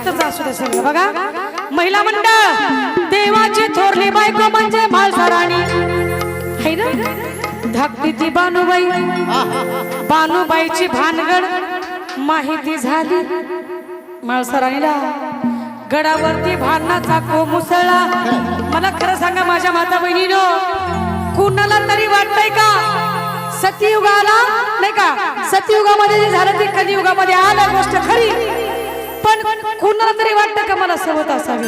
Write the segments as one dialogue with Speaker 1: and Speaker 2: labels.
Speaker 1: इथंच असू दे बघा महिला मंडळ देवाची थोरली बायको म्हणजे म्हाळसा है ना? धाकटी ती बानुबाई बानुबाईची भानगड माहिती झाली. म्हाळसराणीला गडावरती भांडणाचा को मुसळला मला खरं सांगा माझ्या माता बहिणीनो कुणाला तरी वाटतंय का? सतयुगाला नाही का? सतयुगामध्ये जे झालं ते कलियुगामध्ये आलं गोष्ट खरी. पण कुणाला तरी वाटतं का मला सोबत असावी?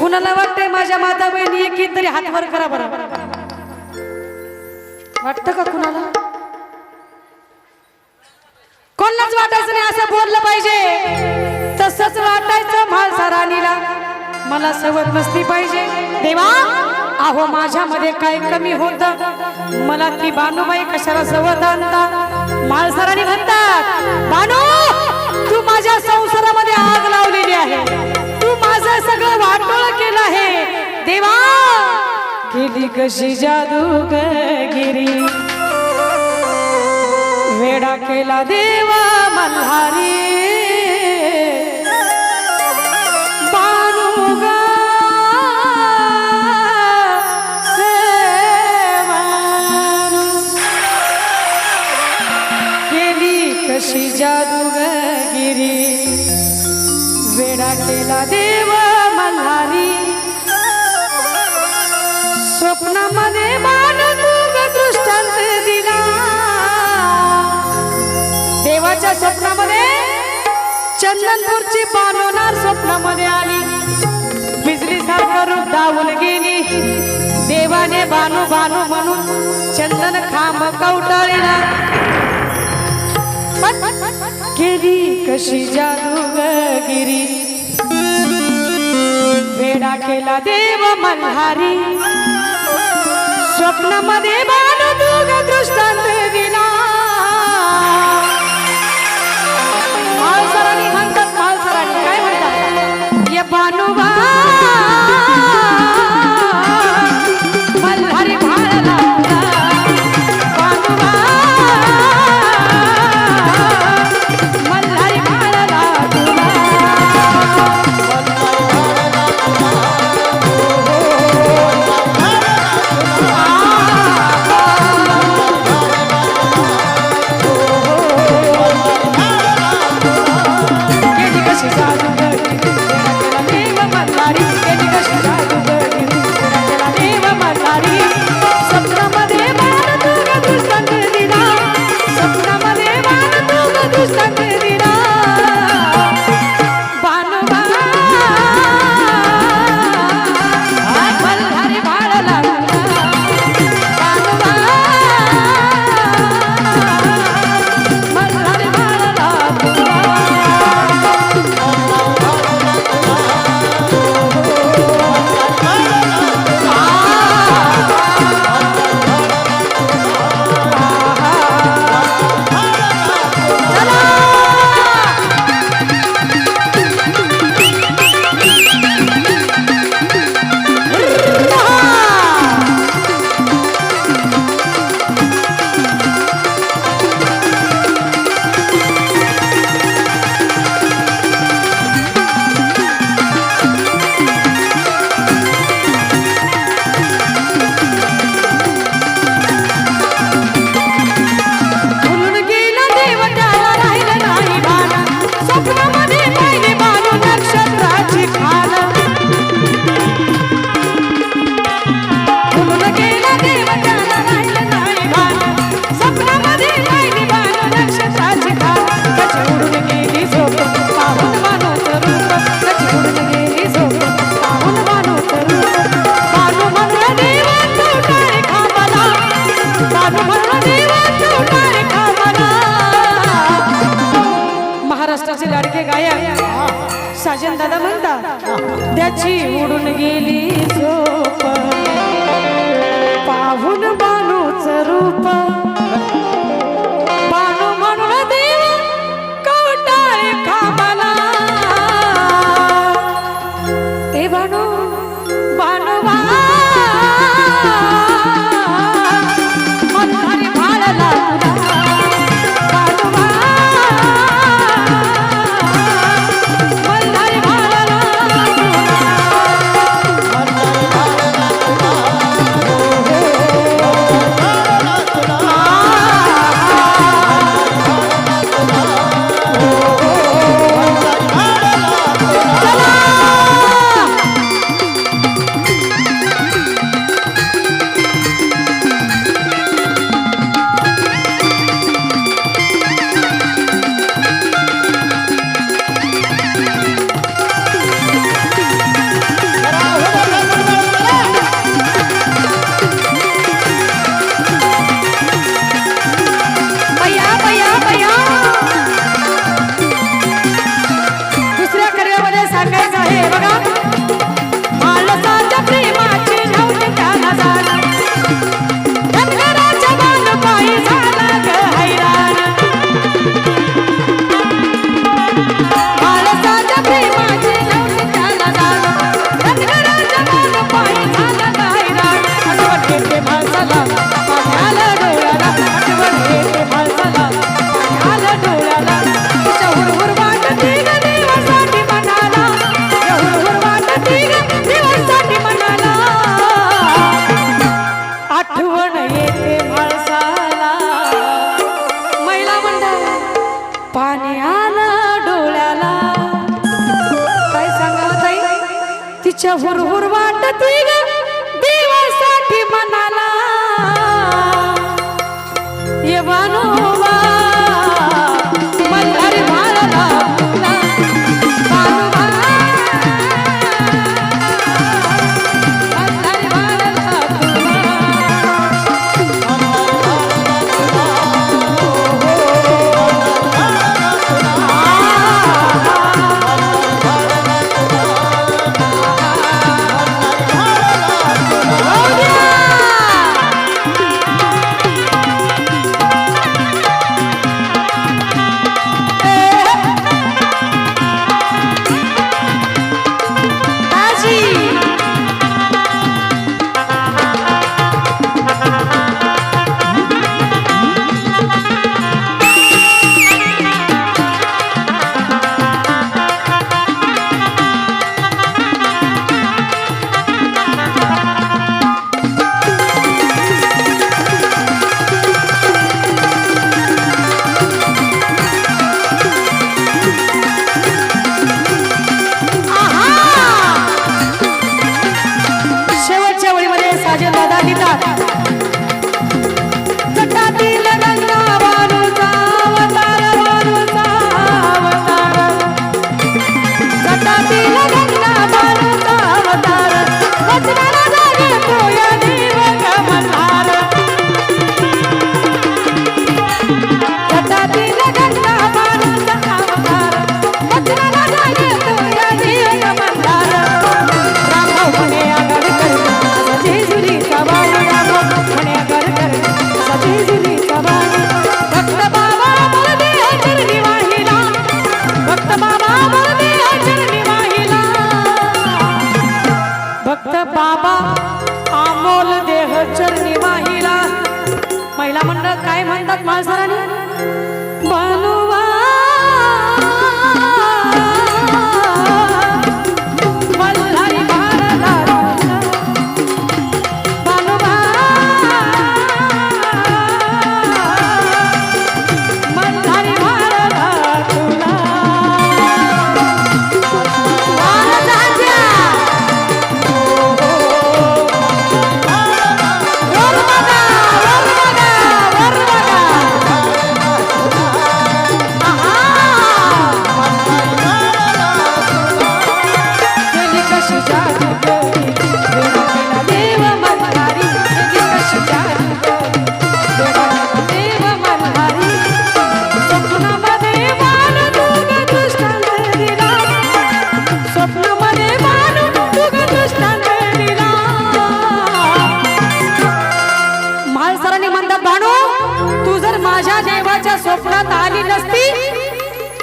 Speaker 1: कुणाला वाटतंय माझ्या माता बहिणी एक तरी हातवर करा बरा? वाटतं का कुणाला? कोणालाच वाटायचं नाही असं बोललं पाहिजे. तसंच वाटायचं म्हाळसा राणीला. मला सवत नसली पाहिजे. देवा अहो माझ्यामध्ये काय कमी होत? मला ती बानूबाई कशाला सवत आणता? म्हाळसा म्हणतात बानू केली कशी जादू गिरी वेडा केला देवा मल्हारी. केली कशी जादूगिरी वेडा केला देवा देवाच्या स्वप्नामध्ये? चंदनपूरची बाणवणार स्वप्नामध्ये आली. बिजली सारखं रूप धावून गेली. देवाने बानू बानू म्हणून चंदन खांब कवटाळीला. केली कशी जादूगिरी वेडा केला देव मल्हारी स्वप्नामध्ये बाणू दुग दृष्टांत दिला म्हणतात त्याची उडून गेली झोप. पाहून बानूच रूप. ворвал.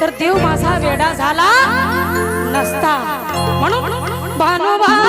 Speaker 1: तर देव माझा वेडा झाला नसता. म्हणून भानुबा